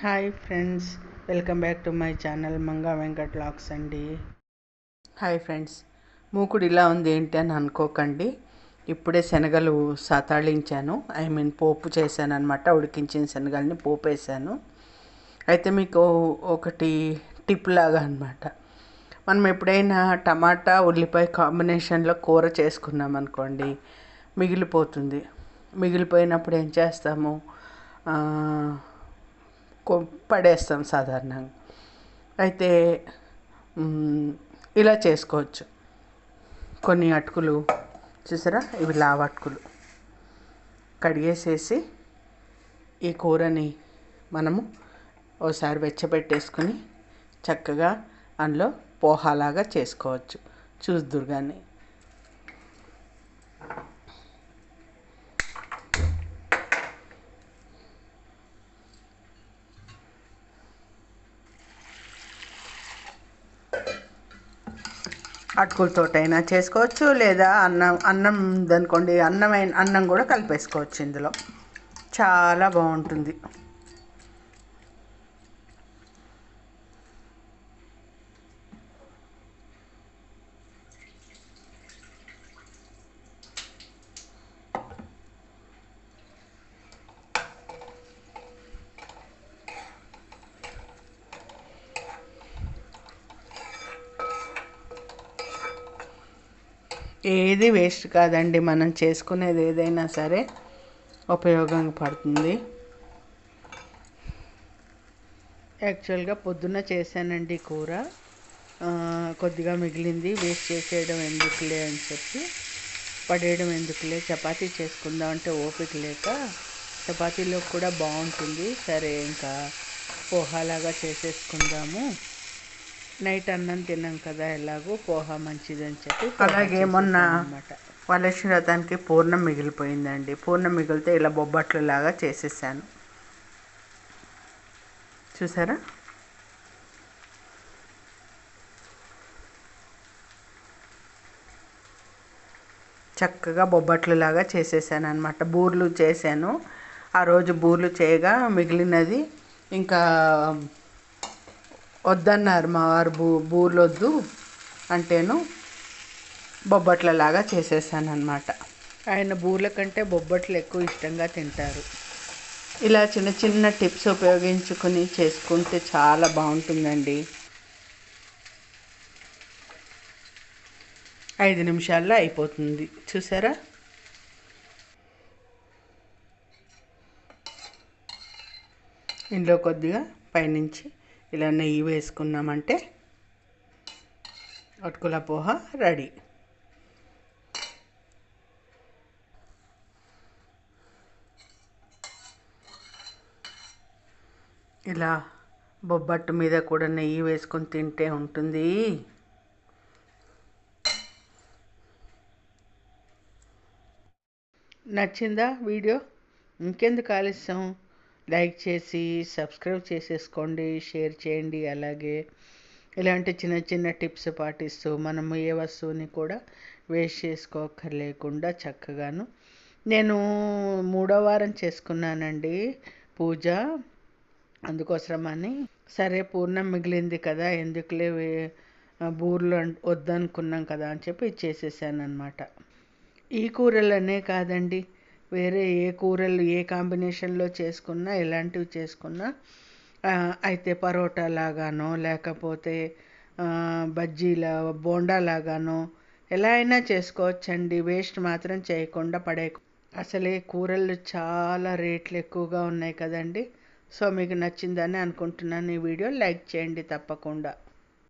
Hi friends welcome back to my channel Manga Venkat lakhs అండి. Hi friends మూకుడు ఇలా ఉంది ఏంటి అని అనుకోకండి. ఇప్పుడే శనగలు సతాళించాను. ఐ మీన్ పోపు చేశాను అనమాట ఉడికించిన శనగల్ని పోపు వేసాను అయితే మీకు ఒకటి టిప్ లాగా అనమాట మనం ఎప్పుడైనా టమాటా ఉల్లిపాయ కాంబినేషన్లో కూర చేసుకున్నాం అనుకోండి మిగిలిపోతుంది. మిగిలిపోయినప్పుడు ఏం చేస్తాము? పడేస్తాం సాధారణంగా. అయితే ఇలా చేసుకోవచ్చు. కొన్ని అటుకులు చూసారా? ఇవి లావు అటుకులు. కడిగేసేసి ఈ కూరని మనము ఓసారి వెచ్చబెట్టేసుకుని చక్కగా అందులో పోహాలాగా చేసుకోవచ్చు. చూద్దురు కానీ అటుకులతోటైనా చేసుకోవచ్చు లేదా అన్నం అన్నం ఉందనుకోండి అన్నమైన అన్నం కూడా కలిపేసుకోవచ్చు ఇందులో. చాలా బాగుంటుంది. ఏది వేస్ట్ కాదండి మనం చేసుకునేది ఏదైనా సరే ఉపయోగంగా పడుతుంది. యాక్చువల్గా పొద్దున్న చేశానండి కూర. కొద్దిగా మిగిలింది వేస్ట్ చేసేయడం ఎందుకులే అని చెప్పి పడేయడం ఎందుకులే చపాతీ చేసుకుందాం అంటే ఓపిక లేక చపాతీలో కూడా బాగుంటుంది. సరే ఇంకా పోహాలాగా చేసేసుకుందాము. నైట్ అన్నం తిన్నాం కదా ఎలాగో పోహా మంచిదని చెప్పి అలాగే మొన్న వరలక్ష్మి వ్రతానికి పూర్ణం మిగిలిపోయిందండి. పూర్ణం మిగిలితే ఇలా బొబ్బట్లు లాగా చేసేసాను. చూసారా? చక్కగా బొబ్బట్లు లాగా చేసేసాను అనమాట బూర్లు చేశాను. ఆ రోజు బూర్లు చేయగా మిగిలినది ఇంకా వద్దన్నారు మా వారు బూ బూర్లు వద్దు అంటేను బొబ్బట్లలాగా చేసేసాను అనమాట ఆయన బూర్ల కంటే బొబ్బట్లు ఎక్కువ ఇష్టంగా తింటారు. ఇలా చిన్న చిన్న టిప్స్ ఉపయోగించుకుని చేసుకుంటే చాలా బాగుంటుందండి. ఐదు నిమిషాల్లో అయిపోతుంది. చూసారా? ఇందులో కొద్దిగా పైనుంచి ఇలా నెయ్యి వేసుకున్నామంటే అటుకుల పోహ రెడీ. ఇలా బొబ్బట్టు మీద కూడా నెయ్యి వేసుకొని తింటే ఉంటుంది. నచ్చిందా వీడియో? ఇంకెందుకు ఆలస్యం? లైక్ చేసి సబ్స్క్రైబ్ చేసేసుకోండి షేర్ చేయండి. అలాగే ఇలాంటి చిన్న చిన్న టిప్స్ పాటిస్తూ మనము ఏ వస్తువుని కూడా వేస్ట్ చేసుకోకర్లేకుండా చక్కగాను నేను మూడో వారం చేసుకున్నానండి పూజ అందుకోసమని. సరే పూర్ణం మిగిలింది కదా ఎందుకులే వే- బూర్లు వద్దనుకున్నాం కదా అని చెప్పి చేసేసాను అనమాట ఈ కూరలనే కాదండి వేరే ఏ కూరలు ఏ కాంబినేషన్లో చేసుకున్నా ఎలాంటివి చేసుకున్నా అయితే పరోటా లాగానో లేకపోతే బజ్జీల బోండా లాగానో ఎలా అయినా చేసుకోవచ్చండి. వేస్ట్ మాత్రం చేయకుండా పడే అసలే కూరలు చాలా రేట్లు ఎక్కువగా ఉన్నాయి కదండి. సో మీకు నచ్చిందని అనుకుంటున్నాను ఈ వీడియో. లైక్ చేయండి తప్పకుండా.